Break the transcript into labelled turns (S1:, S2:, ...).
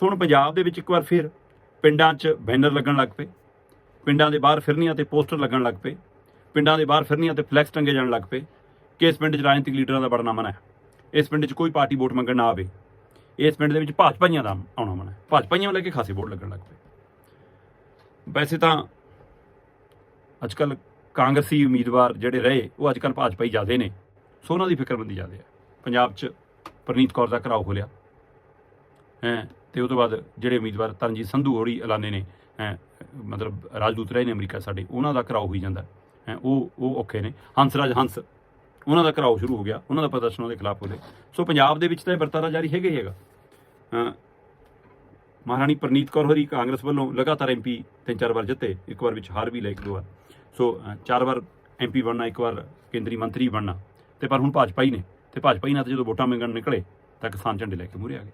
S1: ਸੋ ਹੁਣ ਪੰਜਾਬ ਦੇ ਵਿੱਚ ਇੱਕ ਵਾਰ ਫਿਰ ਪਿੰਡਾਂ 'ਚ ਬੈਨਰ ਲੱਗਣ ਲੱਗ ਪਏ। ਪਿੰਡਾਂ ਦੇ ਬਾਹਰ ਫਿਰਨੀਆਂ ਤੇ ਪੋਸਟਰ ਲੱਗਣ ਲੱਗ ਪਏ। ਪਿੰਡਾਂ ਦੇ ਬਾਹਰ ਫਿਰਨੀਆਂ ਤੇ ਫਲੈਕਸ ਟੰਗੇ ਜਾਣ ਲੱਗ ਪਏ ਕਿ ਇਸ ਪਿੰਡ 'ਚ ਰਾਜਨੀਤਿਕ ਲੀਡਰਾਂ ਦਾ ਬੜਨਾ ਮਨ ਹੈ। ਇਸ ਪਿੰਡ 'ਚ ਕੋਈ ਪਾਰਟੀ ਵੋਟ ਮੰਗਣ ਨਾ ਆਵੇ। ਇਸ ਪਿੰਡ ਦੇ ਵਿੱਚ ਭਾਜਪਾਈਆਂ ਦਾ ਆਉਣਾ ਮਨ ਹੈ। ਭਾਜਪਾਈਆਂ ਨੂੰ ਲੈ ਕੇ ਖਾਸੇ ਵੋਟ ਲੱਗਣ ਲੱਗ ਪਏ। ਵੈਸੇ ਤਾਂ ਅੱਜ ਕੱਲ ਕਾਂਗਰਸੀ ਉਮੀਦਵਾਰ ਜਿਹੜੇ ਰਹੇ, ਉਹ ਅੱਜ ਕੱਲ ਭਾਜਪਾਈ ਜ਼ਿਆਦੇ ਨੇ। ਸੋ ਉਹਨਾਂ ਦੀ ਫਿਕਰਮੰਦੀ ਜ਼ਿਆਦੇ ਹੈ। ਪੰਜਾਬ 'ਚ ਪ੍ਰਨੀਤ ਕੌਰ ਦਾ ਘਰਾਓ ਖੋਲਿਆ ਹੈ ਤੇ ਉਹ ਤੋਂ ਬਾਅਦ ਜਿਹੜੇ ਉਮੀਦਵਾਰ ਤਰਨਜੀਤ ਸੰਧੂ ਹੋਰੀ ਐਲਾਨੇ ਨੇ, ਹੈ, ਮਤਲਬ ਰਾਜਦੂਤ ਰਹੇ ਨੇ ਅਮਰੀਕਾ ਸਾਡੇ, ਉਹਨਾਂ ਦਾ ਘਰਾਓ ਹੋਈ ਜਾਂਦਾ। ਹੈ, ਉਹ ਉਹ ਔਖੇ ਨੇ। ਹੰਸਰਾਜ ਹੰਸ, ਉਹਨਾਂ ਦਾ ਘਰਾਓ ਸ਼ੁਰੂ ਹੋ ਗਿਆ, ਉਹਨਾਂ ਦਾ ਪ੍ਰਦਰਸ਼ਨ ਉਹਦੇ ਖਿਲਾਫ ਹੋਲੇ ਸੋ ਪੰਜਾਬ ਦੇ ਵਿੱਚ ਤਾਂ ਇਹ ਵਰਤਾਰਾ ਜਾਰੀ ਹੈਗਾ ਹੀ ਹੈਗਾ। ਮਹਾਰਾਣੀ ਪ੍ਰਨੀਤ ਕੌਰ ਹੋਰੀ ਕਾਂਗਰਸ ਵੱਲੋਂ ਲਗਾਤਾਰ ਐਮਪੀ ਤਿੰਨ ਚਾਰ ਵਾਰ ਜਿੱਤੇ, ਇੱਕ ਵਾਰ ਵਿੱਚ ਹਾਰ ਵੀ ਲੈ ਇੱਕ ਦੋ ਵਾਰ। ਸੋ ਚਾਰ ਵਾਰ ਐਮਪੀ ਬਣਨਾ, ਇੱਕ ਵਾਰ ਕੇਂਦਰੀ ਮੰਤਰੀ ਬਣਨਾ। ਤੇ ਪਰ ਹੁਣ ਭਾਜਪਾ ਹੀ ਨੇ, ਤੇ ਭਾਜਪਾ ਹੀ ਨਾਲ ਤੇ ਜਦੋਂ ਵੋਟਾਂ ਮੰਗਣ ਨਿਕਲੇ, ਤਾਂ ਕਿਸਾਨ ਝੰਡੇ ਲੈ ਕੇ ਮੂਹਰੇ ਆ ਗਏ।